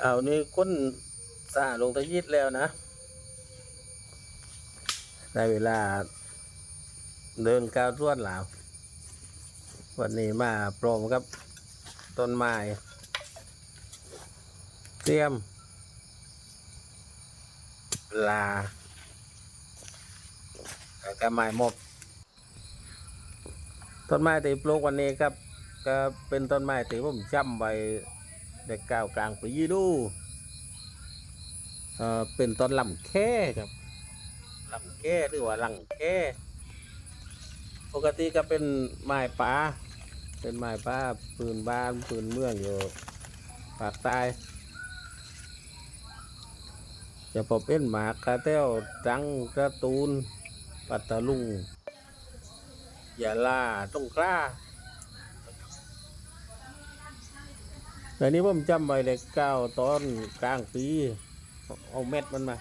เอานี่ก้นสาลงตะยิดแล้วนะได้เวลาเดินก้าวรวดแล้ววันนี้มาโปรมครับต้นไม้เตรียม ลาแล้วก็ไม้มบต้นไม้ที่ปลูกวันนี้ครับ ก็เป็นต้นไม้ที่ผมจำไว้ เด็กก้าวกลางปีดูเอ่อเป็นต้นลำแค่ครับลำแค่หรือว่าลังแค่ปกติก็เป็นไม้ป่าเป็นไม้ป่าปืนบ้านปืนเมืองอยู่ภาคใต้จะพบเป็นหมากกระเต้วจังกระตูน ปัตตาลุงยาลาต้องกล้า แต่นี้ผมจำไว้เลยเก้าตอนกลางปี เอาเม็ดมันมา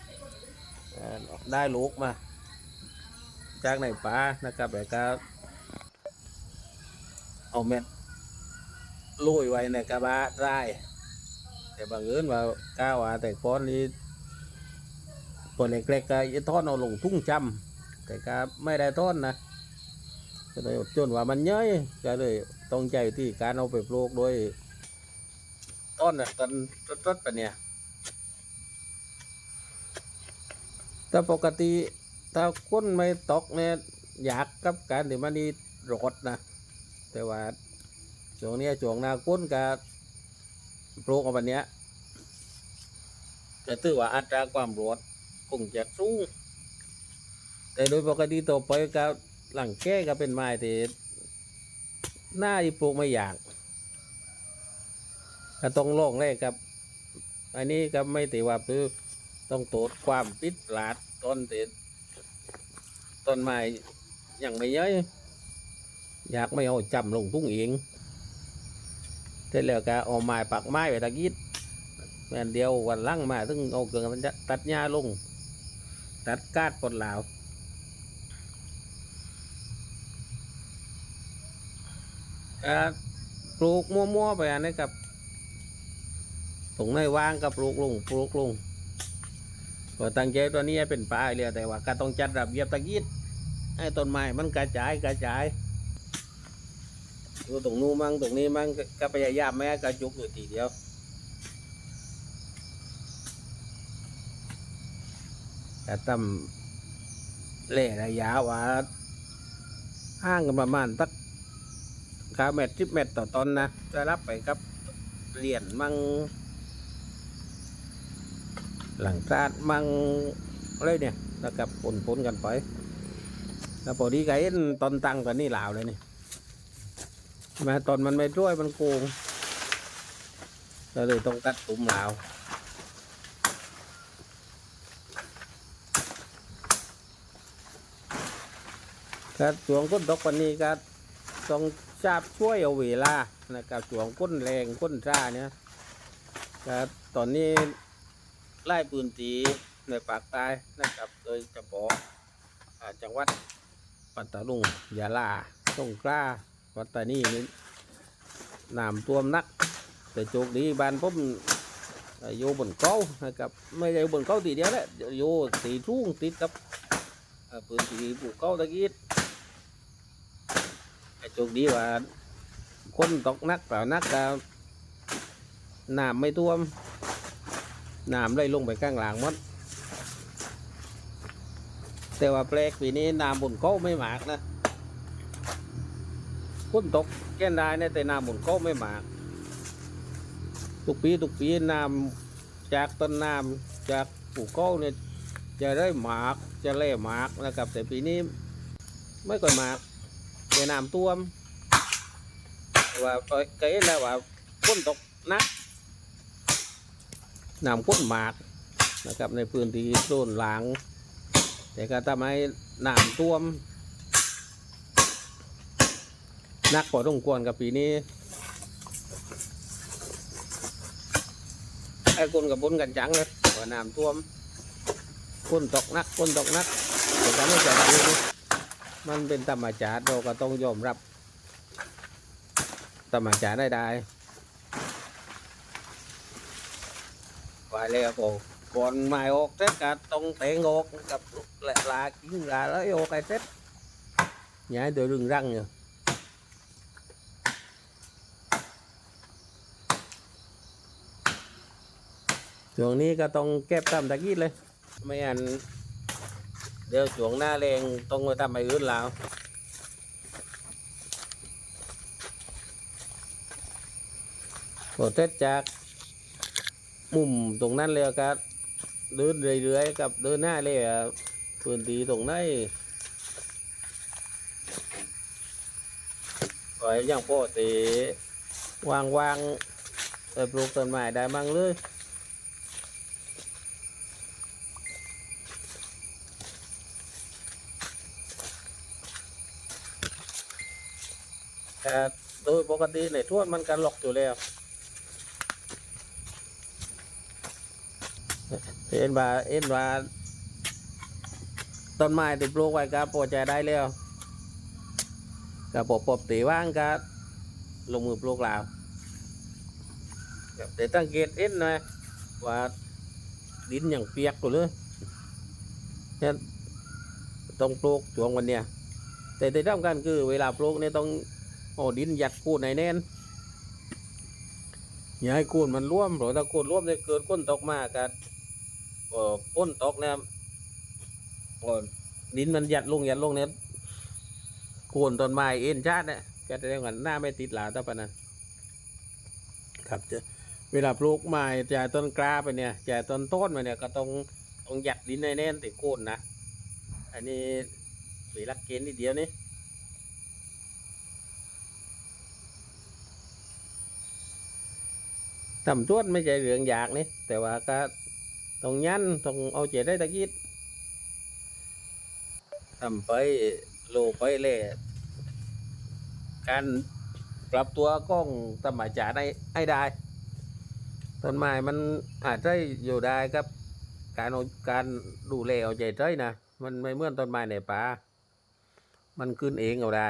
ได้ลูกมา จากในป่านะครับแล้วก็เอาเม็ดลุยไว้ในกระบะได้แต่บางเอิญว่าก้าวาแต่ก้อนนี้คนเล็กๆก็จะทอนเอาลงทุ่งจำแต่ก็ไม่ได้ทอนนะก็เลยจนว่ามันเย้ยก็เลยต้องใจที่การเอาไปปลูกโดย ต้นน่ะต้นต้นๆไปเนี่ยแต่ปกติถ้าคนไม่ตกเนี่ยอยากกับการที่มันนี่รดนะ แต่ว่าช่วงนี้ช่วงหนาก้นกับปลูกเอาวันเนี้ยจะถือว่าอัตราความรดคงจะสูงแต่โดยปกติต่อไปก็หลังแก้ก็เป็นไม้ที่หน้าที่ปลูกไม่อยาก ก็ต้องโล่งเลยครับ อันนี้ก็ไม่ติว่าคือต้องตรวจความปิดหลาดต้นติดต้นไม้ยังไม่เยอะอยากไม่เอาจำลงทุ่งเองเสร็จแล้วก็เอาไม้ปักไม้ไว้ตะกี้แม่นเดียววันหลังมาถึงเอาเกลือมันจะตัดหญ้าลง ตัดกาดปนหลาวปลูกมั่วๆไปอันนี้กับ งในว่างกับปลูกลงปลูกลงก็ตั้งใจตัวนี้เป็นป่าเลยแต่ว่าก็ต้องจัดระเบียบตะกี้ให้ต้นไม้มันกระจายกระจายดูตรงนู้นมั่งตรงนี้มั่งก็พยายามไม่กระจุกอยู่ทีเดียวแต่ตั้มเล่ระยะว่าห่างกันประมาณสักขาเมตรสิบเมตรต่อต้นนะจะรับไปครับเหรียญมั่ง หลังคาดมังอะไรเนี่ยนะครับปนปนๆกันไป แล้วพอดีก็เห็นตอนตังกันนี่ลาวเลยนี่มาตอนมันไม่ช่วยมันโกงก็เลยต้องตัดตุ่มลาวก็ช่วงก้นตกวันนี้ก็ต้องชาบช่วยเอาเวลานะครับช่วงก้นแรงก้นซ่าเนี่ยครับตอนนี้ ไล่ปืนตีในปากใต้นะครับ โดยเฉพาะอ่าจังหวัดปัตตานียะลาสงขลาปัตตานีนี่น้ำท่วมนัก แต่โชคดีบ้านผมอยู่บนเขานะครับ ไม่ใช่บนเขาตีเดียวแหละอยู่ตีทุ่งติดกับปืนตีปลูกเขาตะกี้โชคดีว่า คนตกนักเปล่านักก็น้ำไม่ท่วม น้ำไหลลงไปข้างหลังหมด แต่ว่าแปลกปีนี้น้ำบนเขาไม่หมากนะคนตกแก่นได้นะแต่น้ำบนเขาไม่หมาก ทุกปีทุกปีน้ำจากต้นน้ำจากปูเขาเนี่ยจะได้หมากจะเล่หมากนะครับ แต่ปีนี้ไม่ค่อยหมากแต่น้ำท่วมว่าเกยแล้วว่าคนตกนัก น้ำข้นหมากนะครับในพื้นที่โซนหลัง แต่ก็ทำให้น้ำท่วมนักพอต้องควรกับปีนี้ไอ้คนกับบนกันจังเลยว่าน้ำท่วมคนตกนักคนตกนักแต่ก็ไม่ใช่ดีมันเป็นธรรมชาติเราก็ต้องยอมรับธรรมชาติได้ได้ ไปแล้วก็ก่อนม้ออกเสร็จก็ต้องเตงออกกับลาลากินลาแล้วออกไอ้เสร็จย้ายตัวรึงรังอยู่ช่วงนี้ก็ต้องเก็บตามตะกี้เลย ไม่อันเดี๋ยวช่วงหน้าแรงต้องไปทำไปอื่นแล้วพอเสร็จจาก มุมตรงนั้นเลยก็เดินเรื่อยๆกับเดินหน้าเลยอะพื้นที่ตรงนั้นก็ยังปกติวางวางไปปลูกต้นไม้ได้มั่งเลยแต่โดยปกติในทั่วมันกันหลอกอยู่แล้ว เอ็นว่าเอ็นว่าต้นไม้ติดปลูกไว้ก็พอใจได้แล้วก็ปบปบตีว่างก็ลงมือปลูกแล้วแต่ตั้งเกตเอ็นนะว่าดินอย่างเปียกอยู่เลยเนี่ยต้องปลูกช่วงวันเนี้ยแต่ที่สำคัญคือเวลาปลูกเนี่ยต้องโอ้ดินหยัดกูดในแน่นอย่าให้กูดมันร่วมเพราะถ้ากูดร่วมจะเกิดก้นตกมากกัน เอ่อพ้นตกเนี่ยโอ้ดินมันหยัดลงหยัดลงเนี่ยโคนต้นไม้เอ็นชาติเนี่ยก็จะเรียกว่าหน้าไม่ติดหลาต่อไปนั้นครับจะเวลาปลูกไม้จากต้นกล้าไปเนี่ยจากต้นต้นมาเนี่ยก็ต้องต้องหยัดดินในแน่นติดโคนนะ อันนี้มีลักเกณฑ์นิดเดียวนี่ทำต้นไม่ใช่เรื่องยากนี่แต่ว่าก็ ต้องยันต้องเอาเจได้ตะกี้ทำไปโลไปเล่การปรับตัวกล้องสมัยจ่าได้ให้ได้ต้นไม้มันอาจจะอยู่ได้ครับ การการดูแลเอาใจใจนะมันไม่เหมือนต้นไม้ในป่ามันขึ้นเองเอาได้